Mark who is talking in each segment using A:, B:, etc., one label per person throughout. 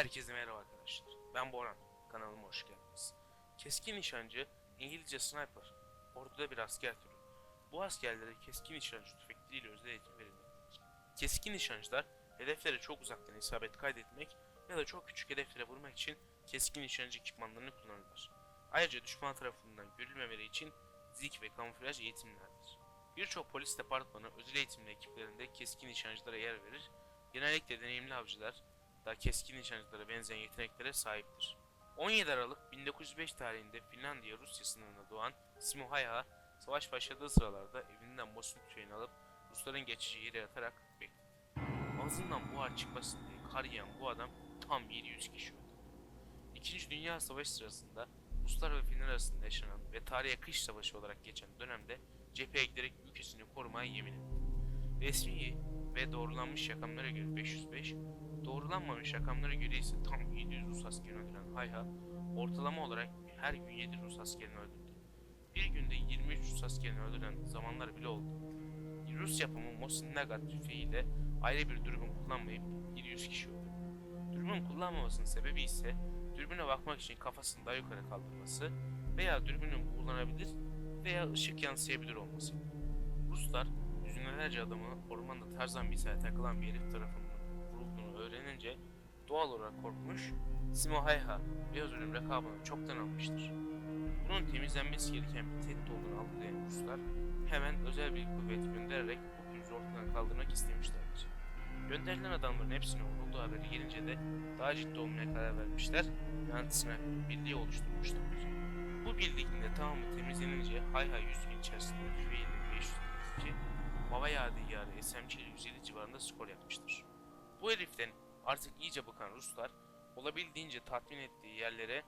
A: Herkese merhaba arkadaşlar. Ben Boran. Kanalıma hoş geldiniz. Keskin nişancı, İngilizce sniper, orduda bir asker türü. Bu askerlere keskin nişancı tüfekleriyle özel eğitim verilmektedir. Keskin nişancılar, hedeflere çok uzaktan isabet kaydetmek ya da çok küçük hedeflere vurmak için keskin nişancı ekipmanlarını kullanırlar. Ayrıca düşman tarafından görülmemeleri için zik ve kamuflaj eğitimlerdir. Birçok polis departmanı özel eğitimli ekiplerinde keskin nişancılara yer verir. Genellikle deneyimli avcılar, da keskin nişancılara benzeyen yeteneklere sahiptir. 17 Aralık 1905 tarihinde Finlandiya Rusya sınırında doğan Simo Hayha, savaş başladığı sıralarda evinden Mosul tüfeğini alıp Rusların geçici yere yatarak bekledi. Ağzından buhar çıkmasın diye kar yiyen bu adam tam 700 kişi öldü. İkinci Dünya Savaşı sırasında Ruslar ve Finler arasında yaşanan ve tarihe kış savaşı olarak geçen dönemde cepheye giderek ülkesini korumaya yemin etti. Resmi ve doğrulanmış rakamlara göre 505, Doğrulanmamış rakamlara göre ise tam 700 Rus askerini öldüren Hayha, ortalama olarak her gün 7 Rus askerini öldürdü. Bir günde 23 Rus askerini öldüren zamanlar bile oldu. Rus yapımı Mosin Nagant tüfeğiyle ayrı bir dürbün kullanmayıp 700 kişi öldürdü. Dürbün kullanmamasının sebebi ise dürbüne bakmak için kafasını daha yukarı kaldırması veya dürbünün kullanabilir veya ışık yansıyabilir olmasıydı. Ruslar yüzlerce adamı ormanda tarzan misal takılan bir herif tarafından öğrenince doğal olarak korkmuş, Simo Hayha beyaz ölüm lakabını çoktan almıştır. Bunun temizlenmesi gereken bir tehdit olduğunu algılayan Ruslar hemen özel bir kuvvet göndererek bu pürüzü ortadan kaldırmak istemişlerdir. Gönderilen adamların hepsine vurulduğu haberi gelince de daha ciddi olmaya karar vermişler ve anti-sniper birliği oluşturmuşlardır. Bu birliğin tamamı temizlenince Hayha 100 gün içerisinde tüfeğiyle 542, Baba Yadigarı SMC 107 civarında skor yapmıştır. Bu heriften artık iyice bakan Ruslar olabildiğince tatmin ettiği yerlere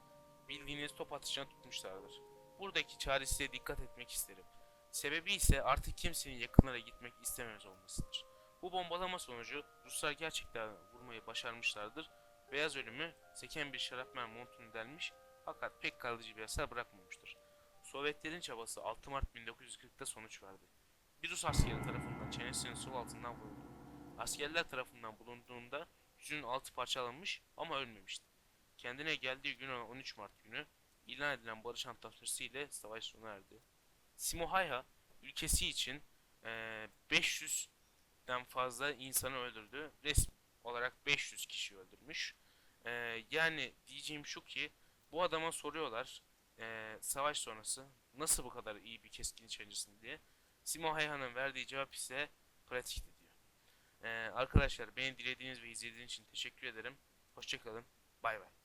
A: bildiğiniz top atışına tutmuşlardır. Buradaki çaresine dikkat etmek isterim. Sebebi ise artık kimsenin yakınlara gitmek istemez olmasıdır. Bu bombalama sonucu Ruslar gerçekten vurmayı başarmışlardır. Beyaz ölümü seken bir şarapnel montunu delmiş fakat pek kalıcı bir hasar bırakmamıştır. Sovyetlerin çabası 6 Mart 1940'ta sonuç verdi. Bir Rus askeri tarafından çenesinin sol altından vuruldu. Askerler tarafından bulunduğunda yüzünün altı parçalanmış ama ölmemişti. Kendine geldiği gün olan 13 Mart günü ilan edilen barış antlaşması ile savaş sona erdi. Simo Hayha ülkesi için eee, 500'den fazla insanı öldürdü. Resmi olarak 500 kişi öldürmüş. Eee, yani diyeceğim şu ki bu adama soruyorlar eee, savaş sonrası nasıl bu kadar iyi bir keskin nişancısın diye. Simo Hayhan'ın verdiği cevap ise pratikti. Ee, arkadaşlar beni dilediğiniz ve izlediğiniz için teşekkür ederim. Hoşçakalın. Bay bay.